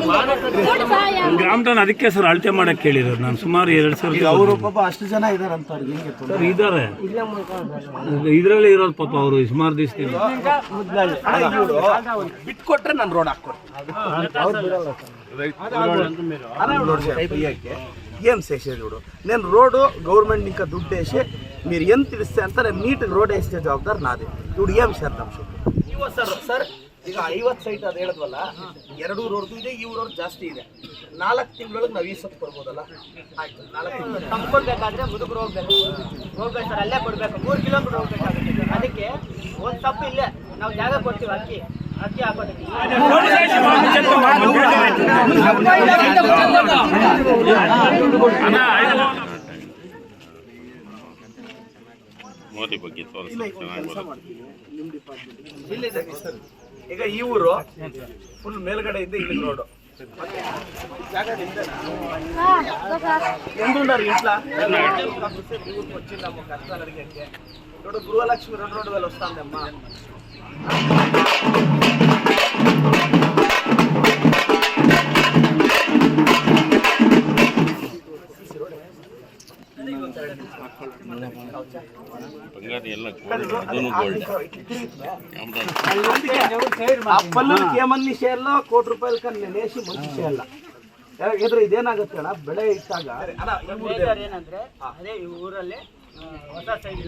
ಕೊಡು ಸಹಾಯ ಗ್ರಾಮಟನ್ ಅದಕ್ಕೆ ಸರ್ ಅಳತೆ ಮಾಡಕ್ಕೆ ಕೇಳಿರೋದು ನಾನು ಸುಮಾರು ಎರಡು ಈಗ ಸಾವಿರ ಅವರು ಪಾಪ ಅಷ್ಟು ಜನ ಇದಾರಂತ ಅವ್ರಿಗೆ ಹೆಂಗೆ ತೊಂದ್ರೆ? ಸರ್ ಇದ್ದಾರೆ ಇದರಲ್ಲೇ ಇರೋದು ಪಾಪ ಅವರು ಸುಮಾರು ದಿವಸದಿಂದ ಅಣ್ಣ, ಇವ್ರು ಬಿಟ್ಕೊಟ್ರೆ ನಾನು ರೋಡ್ ಹಾಕ್ಕೊಡ್ತೀನಿ ఏం చేసేది చూడు నేను రోడ్డు గవర్నమెంట్ ఇంకా దుడ్డు వేసి మీరు ఎంత ఇస్తే ಅಂತ నేను ನೀಟಾಗಿ ರೋಡ್ వేస్తే ಜವಾಬ್ದಾರಿ ನಾದೇ ಇವ್ರು ಏನ್ ಸೇರ್ತಾం ಇವತ್ತು ಸರ್ ಸರ್ ಈಗ ಐವತ್ತು ಸೈಟ್ ಅದು ಹೇಳಿದ್ವಲ್ಲ ಎರಡು ರೋಡ್ದು ಇದೆ ಈ ರೋಡ್ ಜಾಸ್ತಿ ಇದೆ. ನಾಲ್ಕು ತಿಂಗಳೊಳಗೆ ನಾವು ಈ ಸತ್ತು ಕೊಡ್ಬೋದಲ್ಲ? ಆಯ್ತು ನಾಲ್ಕು ತಿಂಗಳು. ತಂದ್ಕೊಡ್ಬೇಕಾದ್ರೆ ಮುದುಕರು ಹೋಗ್ಬೇಕು. ಹೋಗ್ಬೇಕು ಸರ್ ಅಲ್ಲೇ ಕೊಡ್ಬೇಕು. ಮೂರು ಕಿಲೋಮೀಟರ್ ಹೋಗ್ಬೇಕಾಗುತ್ತೆ. ಅದಕ್ಕೆ ಒಂದು ತಪ್ಪು ಇಲ್ಲೇ ನಾವು ಜಾಗ ಕೊಡ್ತೀವಿ ಅಕ್ಕಿ. ಅಕ್ಕಿ ಹಾಕೋದಕ್ಕೆ. ಮೋದಿ ಬಗ್ಗೆ ಚೆನ್ನಾಗಿ ಸರ್. ಈಗ ಈ ಊರು ಫುಲ್ ಮೇಲ್ಗಡೆ ಇದ್ದ ಇಲ್ಲಿ ರೋಡು జాగా ఎందున్నారు ఇంట్లో ఊరికి వచ్చిందమ్మ కష్టాలు అడిగంటే ఇప్పుడు గృహలక్ష్మి రెండు రెండు వేలు వస్తుందమ్మా ಬಂಗಾರ ಎಲ್ಲ ಗೋಲ್ಡ್ ಅದನ್ನು ಗೋಲ್ಡ್ ಅಪ್ಪಲ್ಲು ಕೇಮನ್ ನಿಶೆ ಕೋಟಿ ರೂಪಾಯಿ ಕನ್ನ ಲೇಸಿ ಮನುಷ್ಯ ಅಲ್ಲ ಇದ್ರ ಇದೇನಾಗುತ್ತೆ ಅಣ್ಣ ಬೆಳೆ ಇಟ್ಟಾಗ ಅದೇ ಈ ಊರಲ್ಲಿ ಹೊಸ ಸೈಜ್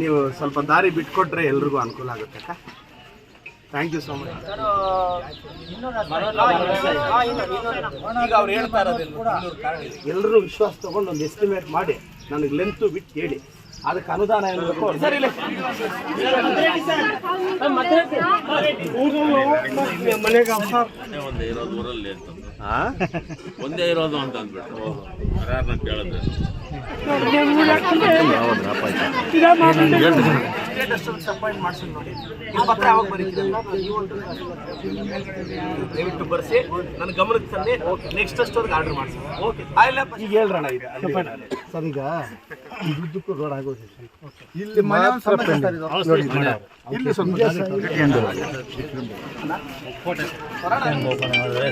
ನೀವು ಸ್ವಲ್ಪ ದಾರಿ ಬಿಟ್ಕೊಟ್ರೆ ಎಲ್ರಿಗೂ ಅನುಕೂಲ ಆಗುತ್ತೆ ಅಕ್ಕ. ಥ್ಯಾಂಕ್ ಯು ಸೋ ಮಚ್ ಎಲ್ಲರೂ ವಿಶ್ವಾಸ ತಗೊಂಡು ಒಂದು ಎಸ್ಟಿಮೇಟ್ ಮಾಡಿ ನನಗೆ ಲೆಂತು ಬಿಟ್ಟು ಹೇಳಿ. ಅದಕ್ಕೆ ಅನುದಾನ ಏನು ಬೇಕೋ ಸರ್ ಇಲ್ಲ. ಒಂದೇ ಇರೋದು ಅಂತ ಅಂದ್ಬಿಟ್ಟು. ಯಾರನ್ನ ಕೇಳಿದ್ರೆ? ಅಪಾಯಿಂಟ್ ಮಾಡ್ಸೋದು ನೋಡಿ. ನಿಮ್ಮ ಪತ್ರ ಯಾವಾಗ ಬರೀತೀರಿ? ದಯವಿಟ್ಟು ಬರೆಸಿ ನನ್ನ ಗಮನಕ್ಕೆ ತಂದೆ ನೆಕ್ಸ್ಟ್ ಅಷ್ಟೊತ್ತಿಗೆ ಆರ್ಡರ್ ಮಾಡಿಸಿ. ಓಕೆ ಈಗ ಹೇಳ್ರಣ ಈಗ ಸರ್ ಈಗ ದುಡ್ಡಕ್ಕೂ ರೋಡ್ ಆಗೋದು ಇಲ್ಲಿ ಮಾತ್ರ ನೋಡಿ ಇಲ್ಲಿ ಸ್ವಲ್ಪ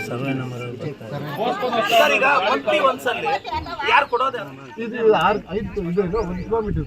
ಸರ್ವೆ ನಂಬರ್ ಸರ್ ಈಗ ಮಂತ್ಲಿ ಒಂದ್ಸಲಿ. ಯಾರು ಕೊಡೋದು? ಇದು ಆರು ಐದು ಇದು ಒಂದು ಕಿಲೋಮೀಟರ್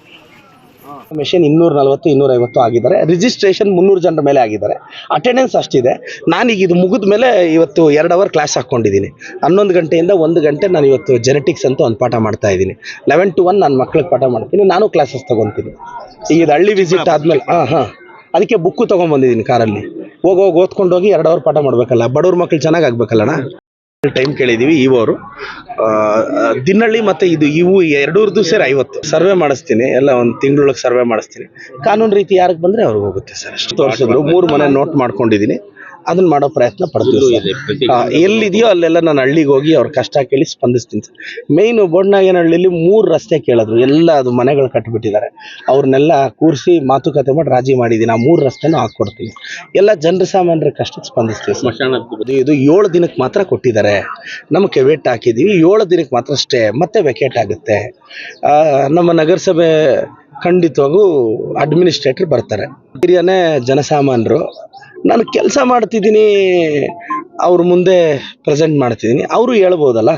ಮೆಷಿನ್ ಇನ್ನೂರ ನಲವತ್ತು, ಇನ್ನೂರ ಐವತ್ತು ಆಗಿದ್ದಾರೆ. ರಿಜಿಸ್ಟ್ರೇಷನ್ ಮುನ್ನೂರು ಜನರ ಮೇಲೆ ಆಗಿದ್ದಾರೆ. ಅಟೆಂಡೆನ್ಸ್ ಅಷ್ಟಿದೆ. ನಾನೀಗ ಇದು ಮುಗಿದ ಮೇಲೆ ಇವತ್ತು ಎರಡು ಅವರ್ ಕ್ಲಾಸ್ ಹಾಕ್ಕೊಂಡಿದ್ದೀನಿ. ಹನ್ನೊಂದು ಗಂಟೆಯಿಂದ ಒಂದು ಗಂಟೆ ನಾನು ಇವತ್ತು ಜೆನೆಟಿಕ್ಸ್ ಅಂತ ಒಂದು ಪಾಠ ಮಾಡ್ತಾ ಇದ್ದೀನಿ. ಲೆವೆನ್ ಟು ಒನ್ ನಾನು ಮಕ್ಳಿಗೆ ಪಾಠ ಮಾಡ್ತೀನಿ. ನಾನು ಕ್ಲಾಸಸ್ ತೊಗೊತೀನಿ. ಈಗ ಇದು ಹಳ್ಳಿ ವಿಸಿಟ್ ಆದಮೇಲೆ, ಹಾಂ ಹಾಂ. ಅದಕ್ಕೆ ಬುಕ್ಕು ತೊಗೊಂಬಂದಿದ್ದೀನಿ ಕಾರಲ್ಲಿ. ಹೋಗಿ ಹೋಗಿ ಓದ್ಕೊಂಡು ಹೋಗಿ ಎರಡು ಅವರ್ ಪಾಠ ಮಾಡಬೇಕಲ್ಲ. ಬಡವ್ರ ಮಕ್ಳು ಚೆನ್ನಾಗಿ ಟೈಮ್ ಕೇಳಿದೀವಿ ಇವು ಅವರು ದಿನಳ್ಳಿ ಮತ್ತೆ ಇದು ಇವು ಎರಡೂರ್ದು ಸೇರಿ ಐವತ್ತು. ಸರ್ವೆ ಮಾಡಿಸ್ತೀನಿ ಎಲ್ಲ ಒಂದು ತಿಂಗಳೊಳಗೆ ಸರ್ವೆ ಮಾಡಿಸ್ತೀನಿ. ಕಾನೂನು ರೀತಿ ಯಾರಿಗೆ ಬಂದ್ರೆ ಅವ್ರಿಗೆ ಹೋಗುತ್ತೆ ಸರ್ ಅಷ್ಟು. ತೋರಿಸಿದ್ರು ಮೂರು ಮನೆ ನೋಟ್ ಮಾಡ್ಕೊಂಡಿದ್ದೀನಿ ಅದನ್ನ ಮಾಡೋ ಪ್ರಯತ್ನ ಪಡ್ತೀವಿ. ಎಲ್ಲಿದೆಯೋ ಅಲ್ಲೆಲ್ಲ ನಾನು ಹಳ್ಳಿಗೆ ಹೋಗಿ ಅವ್ರ ಕಷ್ಟ ಕೇಳಿ ಸ್ಪಂದಿಸ್ತೀನಿ ಸರ್. ಮೇಯ್ನು ಬೋಡ್ನಾಗೇನಹಳ್ಳಿಲಿ ಮೂರು ರಸ್ತೆ ಕೇಳಿದ್ರು. ಎಲ್ಲ ಅದು ಮನೆಗಳು ಕಟ್ಟಿಬಿಟ್ಟಿದ್ದಾರೆ ಅವ್ರನ್ನೆಲ್ಲ ಕೂರಿಸಿ ಮಾತುಕತೆ ಮಾಡಿ ರಾಜಿ ಮಾಡಿದ್ದೀನಿ ಆ ಮೂರು ರಸ್ತೆನೂ ಹಾಕ್ಕೊಡ್ತೀನಿ. ಎಲ್ಲ ಜನರ ಸಾಮಾನ್ಯರ ಕಷ್ಟಕ್ಕೆ ಸ್ಪಂದಿಸ್ತೀವಿ ಇದು ಏಳು ದಿನಕ್ಕೆ ಮಾತ್ರ ಕೊಟ್ಟಿದ್ದಾರೆ. ನಮ್ಮ ಕೆವೆಟ್ ಹಾಕಿದ್ದೀವಿ ಏಳು ದಿನಕ್ಕೆ ಮಾತ್ರ ಅಷ್ಟೇ, ಮತ್ತೆ ವೆಕೇಟ್ ಆಗುತ್ತೆ. ನಮ್ಮ ನಗರಸಭೆ ಖಂಡಿತವಾಗೂ ಅಡ್ಮಿನಿಸ್ಟ್ರೇಟರ್ ಬರ್ತಾರೆ. ಹಿರಿಯನೇ ಜನಸಾಮಾನ್ಯರು ನಾನು ಕೆಲಸ ಮಾಡ್ತಿದ್ದೀನಿ, ಅವ್ರ ಮುಂದೆ ಪ್ರೆಸೆಂಟ್ ಮಾಡ್ತಿದ್ದೀನಿ. ಅವರು ಹೇಳ್ಬೋದಲ್ಲ,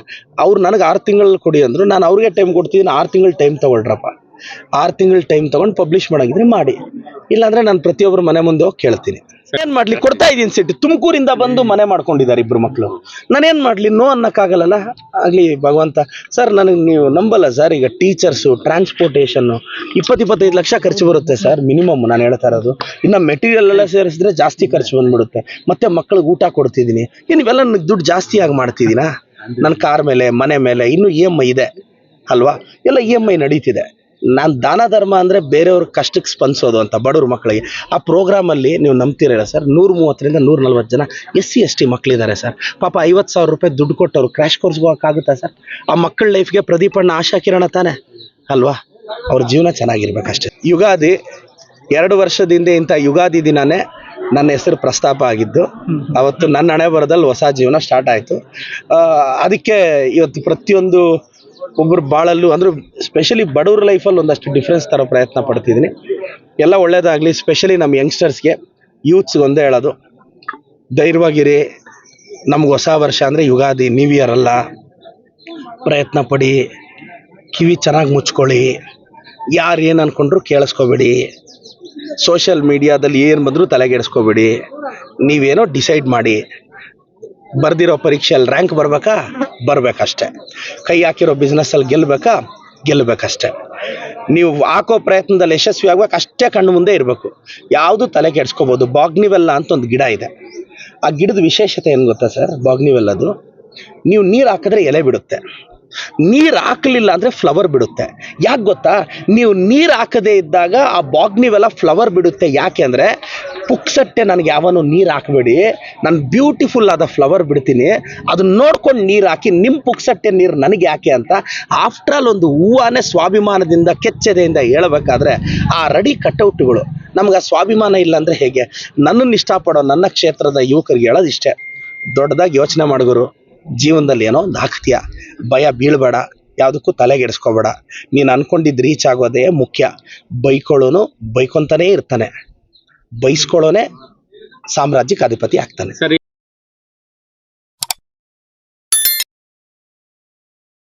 ಅವ್ರು ನನಗೆ ಆರು ತಿಂಗಳು ಕೊಡಿ ಅಂದರು, ನಾನು ಅವ್ರಿಗೆ ಟೈಮ್ ಕೊಡ್ತಿದ್ದೀನಿ ಆರು ತಿಂಗಳು ಟೈಮ್ ತೊಗೊಳ್ರಪ್ಪ. ಆರು ತಿಂಗಳು ಟೈಮ್ ತೊಗೊಂಡು ಪಬ್ಲಿಷ್ ಮಾಡೋಂಗಿದ್ರೆ ಮಾಡಿ. ಇಲ್ಲಾಂದರೆ ನಾನು ಪ್ರತಿಯೊಬ್ಬರು ಮನೆ ಮುಂದೆ ಹೋಗಿ ಕೇಳ್ತೀನಿ. ಏನ್ ಮಾಡ್ಲಿ ಕೊಡ್ತಾ ಇದೀನಿ ಸಿಟ್ಟು ತುಮಕೂರಿಂದ ಬಂದು ಮನೆ ಮಾಡ್ಕೊಂಡಿದ್ದಾರೆ ಇಬ್ರು ಮಕ್ಕಳು ನಾನೇನ್ ಮಾಡ್ಲಿ ನೋ ಅನ್ನಕ್ಕಾಗಲ್ಲಲ್ಲ? ಆಗ್ಲಿ ಭಗವಂತ. ಸರ್ ನನಗೆ ನೀವು ನಂಬಲ್ಲ ಸರ್ ಈಗ ಟೀಚರ್ಸು ಟ್ರಾನ್ಸ್ಪೋರ್ಟೇಷನ್ನು ಇಪ್ಪತ್ತು ಇಪ್ಪತ್ತೈದು ಲಕ್ಷ ಖರ್ಚು ಬರುತ್ತೆ ಸರ್ ಮಿನಿಮಮ್ ನಾನು ಹೇಳ್ತಾ ಇರೋದು. ಇನ್ನು ಮೆಟೀರಿಯಲ್ ಎಲ್ಲ ಸೇರಿಸಿದ್ರೆ ಜಾಸ್ತಿ ಖರ್ಚು ಬಂದ್ಬಿಡುತ್ತೆ. ಮತ್ತೆ ಮಕ್ಕಳಿಗೆ ಊಟ ಕೊಡ್ತಿದ್ದೀನಿ. ಇವೆಲ್ಲ ನನಗೆ ದುಡ್ಡು ಜಾಸ್ತಿಯಾಗಿ ಮಾಡ್ತಿದ್ದೀನಾ? ನನ್ನ ಕಾರ್ ಮೇಲೆ ಮನೆ ಮೇಲೆ ಇನ್ನೂ ಇ ಎಂ ಐ ಇದೆ ಅಲ್ವಾ? ಎಲ್ಲ ಇ ಎಂ ಐ ನಡೀತಿದೆ. ನಾನು ದಾನ ಧರ್ಮ ಅಂದರೆ ಬೇರೆಯವ್ರ ಕಷ್ಟಕ್ಕೆ ಸ್ಪಂದಿಸೋದು ಅಂತ ಬಡವ್ರ ಮಕ್ಕಳಿಗೆ ಆ ಪ್ರೋಗ್ರಾಮಲ್ಲಿ ನೀವು ನಂಬ್ತಿರಲ್ಲ ಸರ್? ನೂರ ಮೂವತ್ತರಿಂದ ನೂರ ನಲ್ವತ್ತು ಜನ ಎಸ್ ಸಿ ಎಸ್ ಟಿ ಮಕ್ಕಳಿದ್ದಾರೆ ಸರ್. ಪಾಪ ಐವತ್ತು ಸಾವಿರ ರೂಪಾಯಿ ದುಡ್ಡು ಕೊಟ್ಟವ್ರು ಕ್ರ್ಯಾಶ್ ಕೋರ್ಸ್ಗೆ ಹೋಗೋಕ್ಕಾಗುತ್ತಾ ಸರ್? ಆ ಮಕ್ಕಳ ಲೈಫ್ಗೆ ಪ್ರದೀಪಣ್ಣ ಆಶಾ ಕಿರಣ ತಾನೆ? ಅಲ್ವಾ? ಅವ್ರ ಜೀವನ ಚೆನ್ನಾಗಿರ್ಬೇಕಷ್ಟೇ. ಯುಗಾದಿ ಎರಡು ವರ್ಷದಿಂದ ಇಂಥ ಯುಗಾದಿ ದಿನನೇ ನನ್ನ ಹೆಸರು ಪ್ರಸ್ತಾಪ ಆಗಿದ್ದು, ಅವತ್ತು ನನ್ನ ಹಣೆ ಬರದಲ್ಲಿ ಹೊಸ ಜೀವನ ಸ್ಟಾರ್ಟ್ ಆಯಿತು. ಅದಕ್ಕೆ ಇವತ್ತು ಪ್ರತಿಯೊಂದು ಒಬ್ಬರು ಬಾಳಲ್ಲೂ, ಅಂದ್ರೆ ಸ್ಪೆಷಲಿ ಬಡವ್ರ ಲೈಫಲ್ಲಿ ಒಂದಷ್ಟು ಡಿಫ್ರೆನ್ಸ್ ತರೋ ಪ್ರಯತ್ನ ಪಡ್ತಿದ್ದೀನಿ ಎಲ್ಲ ಒಳ್ಳೇದಾಗಲಿ ಸ್ಪೆಷಲಿ ನಮ್ಮ ಯಂಗ್ಸ್ಟರ್ಸ್ಗೆ ಯೂತ್ಸ್ಗೆ ಒಂದೇ ಹೇಳೋದು. ಧೈರ್ಯವಾಗಿರಿ, ನಮ್ಗೆ ಹೊಸ ವರ್ಷ ಅಂದರೆ ಯುಗಾದಿ ನ್ಯೂ ಇಯರ್ ಅಲ್ಲ. ಪ್ರಯತ್ನ ಪಡಿ, ಕಿವಿ ಚೆನ್ನಾಗಿ ಮುಚ್ಕೊಳ್ಳಿ. ಯಾರು ಏನು ಅಂದ್ಕೊಂಡ್ರು ಕೇಳಿಸ್ಕೋಬೇಡಿ. ಸೋಷಿಯಲ್ ಮೀಡಿಯಾದಲ್ಲಿ ಏನು ಬಂದರೂ ತಲೆಗೆಡಿಸ್ಕೋಬೇಡಿ. ನೀವೇನೋ ಡಿಸೈಡ್ ಮಾಡಿ. ಬರ್ದಿರೋ ಪರೀಕ್ಷೆಯಲ್ಲಿ ರ್ಯಾಂಕ್ ಬರ್ಬೇಕಾ? ಬರ್ಬೇಕಷ್ಟೆ. ಕೈ ಹಾಕಿರೋ ಬಿಸ್ನೆಸ್ಸಲ್ಲಿ ಗೆಲ್ಲಬೇಕಾ ಗೆಲ್ಲಬೇಕಷ್ಟೆ ನೀವು ಹಾಕೋ ಪ್ರಯತ್ನದಲ್ಲಿ ಯಶಸ್ವಿ ಆಗ್ಬೇಕು, ಅಷ್ಟೇ ಕಣ್ಣು ಮುಂದೆ ಇರಬೇಕು. ಯಾವುದು ತಲೆ ಕೆಡಿಸ್ಕೋಬೋದು, ಬಾಗ್ನಿವೆಲ್ಲ ಅಂತ ಒಂದು ಗಿಡ ಇದೆ. ಆ ಗಿಡದ ವಿಶೇಷತೆ ಏನು ಗೊತ್ತಾ ಸರ್ ಬಾಗ್ನಿವೆಲ್ಲದು ನೀವು ನೀರು ಹಾಕಿದ್ರೆ ಎಲೆ ಬಿಡುತ್ತೆ. ನೀರು ಹಾಕಲಿಲ್ಲ ಅಂದರೆ ಫ್ಲವರ್ ಬಿಡುತ್ತೆ. ಯಾಕೆ ಗೊತ್ತಾ? ನೀವು ನೀರು ಹಾಕದೇ ಇದ್ದಾಗ ಆ ಬಾಗ್ನಿವೆಲ್ಲ ಫ್ಲವರ್ ಬಿಡುತ್ತೆ. ಯಾಕೆ ಅಂದರೆ ಪುಕ್ಸಟ್ಟೆ ನನಗೆ ಯಾವನು ನೀರು ಹಾಕಬೇಡಿ. ನಾನು ಬ್ಯೂಟಿಫುಲ್ ಆದ ಫ್ಲವರ್ ಬಿಡ್ತೀನಿ. ಅದನ್ನ ನೋಡ್ಕೊಂಡು ನೀರು ಹಾಕಿ ನಿಮ್ಮ ಪುಕ್ಸಟ್ಟೆ ನೀರು ನನಗೆ ಯಾಕೆ ಅಂತ ಆಫ್ಟರ್ ಆಲ್ ಒಂದು ಹೂವಾನೇ ಸ್ವಾಭಿಮಾನದಿಂದ, ಕೆಚ್ಚೆದೆಯಿಂದ ಹೇಳಬೇಕಾದ್ರೆ ಆ ರೆಡಿ ಕಟೌಟ್ಗಳು ನಮ್ಗೆ ಆ ಸ್ವಾಭಿಮಾನ ಇಲ್ಲ ಅಂದರೆ ಹೇಗೆ? ನನ್ನನ್ನು ಇಷ್ಟಪಡೋ ನನ್ನ ಕ್ಷೇತ್ರದ ಯುವಕರಿಗೆ ಹೇಳೋದು ಇಷ್ಟೇ. ದೊಡ್ಡದಾಗಿ ಯೋಚನೆ ಮಾಡಿದ್ರು ಜೀವನದಲ್ಲಿ ಏನೋ ಒಂದು ಹಾಕ್ತೀಯ. ಭಯ ಬೀಳಬೇಡ. ಯಾವುದಕ್ಕೂ ತಲೆಗೆಡಿಸ್ಕೋಬೇಡ. ನೀನು ಅನ್ಕೊಂಡಿದ್ದು ರೀಚ್ ಆಗೋದೇ ಮುಖ್ಯ. ಬೈಕೊಳ್ಳೋನು ಬೈಕೊಂತಾನೇ ಇರ್ತಾನೆ. ಬೈಸ್ಕೊಳ್ಳೋನೇ ಸಾಮ್ರಾಜ್ಯಕ್ಕೆ ಅಧಿಪತಿ ಆಗ್ತಾನೆ.